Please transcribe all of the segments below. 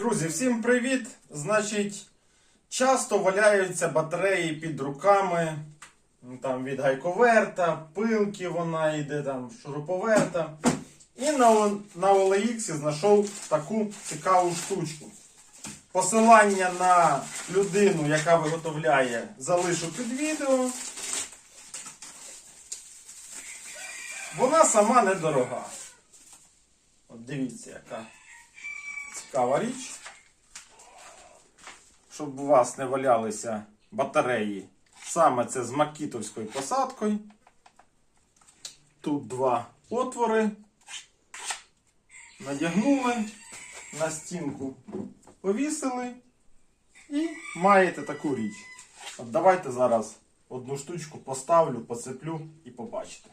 Друзі, всім привіт! Значить, часто валяються батареї під руками. Ну, Там від гайковерта, пилки вона йде, там шуруповерта. І на, на OLX знайшов таку цікаву штучку. Посилання на людину, яка виготовляє, залишу під відео. Вона сама недорога. От дивіться, яка цікава річ. Щоб у вас не валялися батареї. Саме це з макітовською посадкою. Тут два отвори. Надягнули, на стінку повісили і маєте таку річ. От давайте зараз одну штучку поставлю, поцеплю і побачите.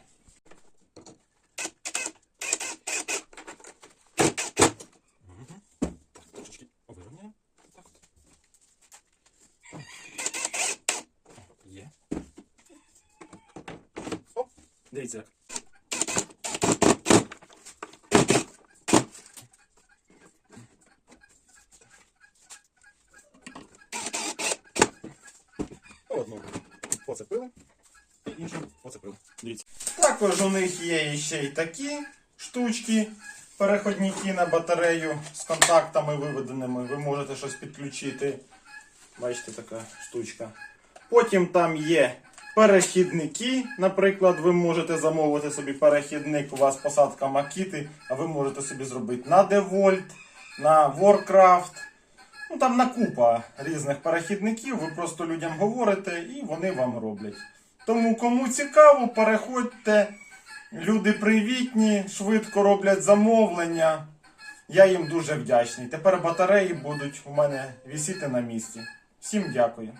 Дивіться. Одну поцепили і іншу поцепили. Дивіться. Також у них є ще й такі штучки, переходники на батарею з контактами виведеними. Ви можете щось підключити. Бачите, така штучка. Потім там є перехідники. Наприклад, ви можете замовити собі перехідник, у вас посадка Макіти, а ви можете собі зробити на DeVolt, на Warcraft. Ну там на купа різних перехідників. Ви просто людям говорите і вони вам роблять. Тому кому цікаво, переходьте. Люди привітні, швидко роблять замовлення. Я їм дуже вдячний. Тепер батареї будуть у мене вісіти на місці. Всім дякую.